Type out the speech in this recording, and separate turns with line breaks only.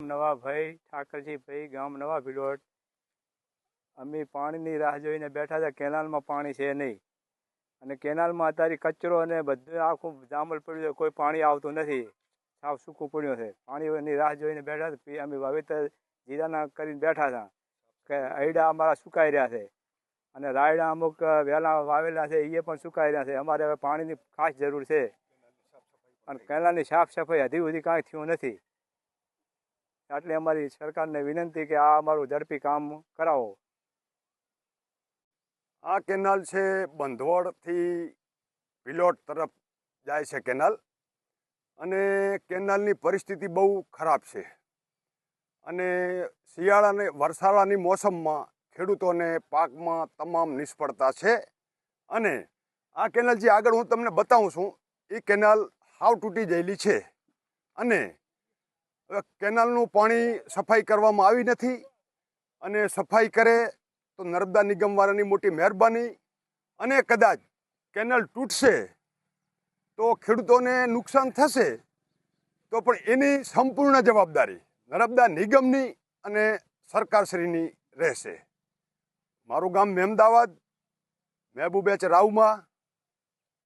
નવાભાઈ ઠાકરજીભાઈ, ગામ નવા ભીડોટ અમે પાણીની રાહ જોઈને બેઠા હતા. કેનાલમાં પાણી છે નહીં. અને કેનાલમાં અત્યારે કચરો અને બધું આખું જામલ પડ્યું છે કોઈ પાણી આવતું નથી. સાવ સૂકું પડ્યું છે. પાણીની રાહ જોઈને બેઠા હતા. અમે વાવેતર જીરાના કરીને બેઠા હતા કે અયડા અમારા સુકાઈ રહ્યા છે. અને રાયડા અમુક વહેલા વાવેલા છે. એ પણ સુકાઈ રહ્યા છે. અમારે હવે પાણીની ખાસ જરૂર છે. અને કેનાલની સાફ સફાઈ હજી સુધી કાંઈ થયું નથી. એટલે અમારી સરકારને વિનંતી કે આ અમારું ઝડપી કામ કરાવો.
આ કેનાલ છે બંધવડથી વિલોટ તરફ જાય છે કેનાલ અને કેનાલની પરિસ્થિતિ બહુ ખરાબ છે. અને શિયાળાની, વરસાળાની મોસમમાં ખેડૂતોને પાકમાં તમામ નિષ્ફળતા છે. અને આ કેનાલ જે આગળ હું તમને બતાવું છું, એ કેનાલ હાવ તૂટી ગયેલી છે. અને હવે કેનાલનું પાણી સફાઈ કરવામાં આવી નથી અને સફાઈ કરે તો નર્મદા નિગમવાળાની મોટી મહેરબાની અને કદાચ કેનાલ તૂટશે તો ખેડૂતોને નુકસાન થશે, તો પણ એની સંપૂર્ણ જવાબદારી નર્મદા નિગમની અને સરકારશ્રીની રહેશે. મારું ગામ મહેમદાવાદ મહેબુબેચ રાવમાં